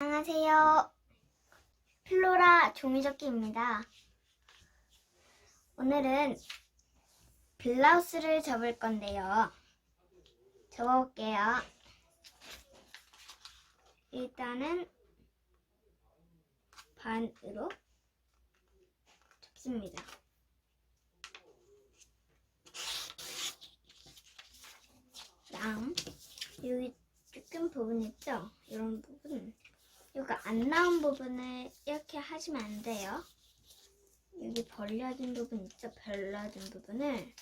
안녕하세요. 플로라 종이접기입니다. 오늘은 블라우스를 접을 건데요. 접어볼게요. 일단은 반으로 접습니다. 다음 여기 조금 부분 있죠? 이런 부분 여기 안 나온 부분을 이렇게 하시면 안 돼요. 여기 벌려진 부분 있죠? 벌려진 부분을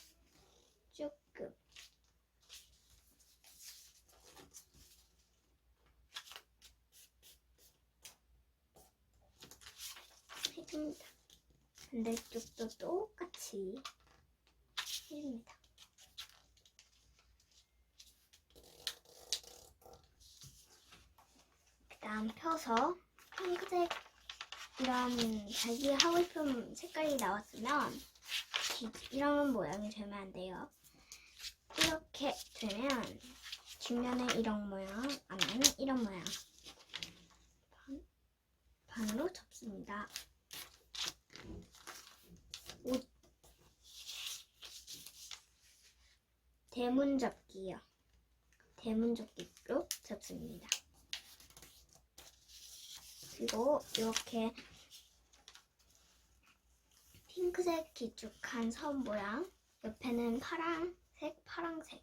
조금 해줍니다. 반대쪽도 똑같이 해줍니다. 그 다음 펴서 핑크색 이런 자기 하고 싶은 색깔이 나왔으면 기- 이런 모양이 되면 안 돼요. 이렇게 되면 뒷면에 이런 모양, 앞면은 이런 모양. 반, 반으로 접습니다. 옷 대문 접기요. 대문 접기로 접습니다. 그리고 이렇게 핑크색 길쭉한 선 모양 옆에는 파랑색 파랑색.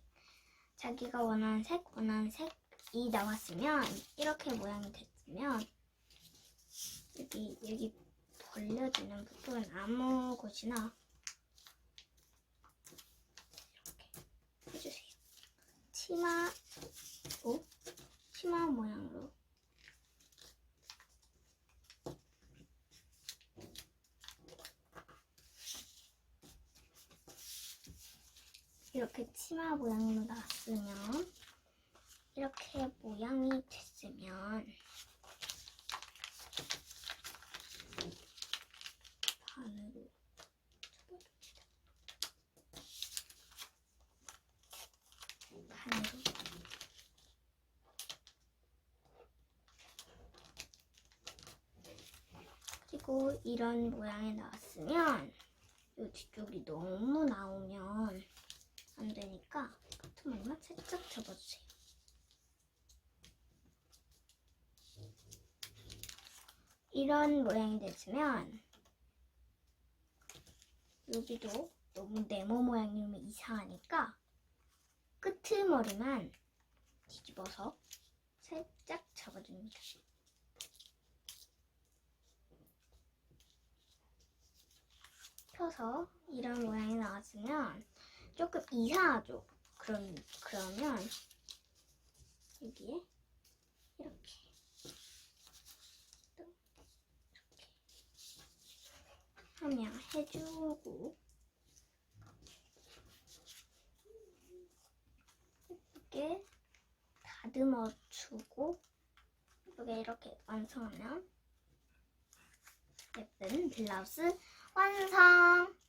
자기가 원하는 색 원하는 색이 나왔으면 이렇게 모양이 됐으면 여기 여기 벌려지는 부분 아무 곳이나 이렇게 해주세요. 치마로 치마 모양으로 이렇게 치마 모양으로 나왔으면 이렇게 모양이 됐으면 반으로. 반으로 그리고 이런 모양이 나왔으면 이 뒤쪽이 너무 나오면 안 되니까 끝머리만 살짝 접어주세요. 이런 모양이 됐으면 여기도 너무 네모 모양이면 이상하니까 끝머리만 뒤집어서 살짝 접어줍니다. 펴서 이런 모양이 나왔으면 조금 이상하죠. 그럼 그러면 여기에 이렇게 또 이렇게 하면 해주고 예쁘게 다듬어 주고 예쁘게 이렇게 완성하면 예쁜 블라우스 완성!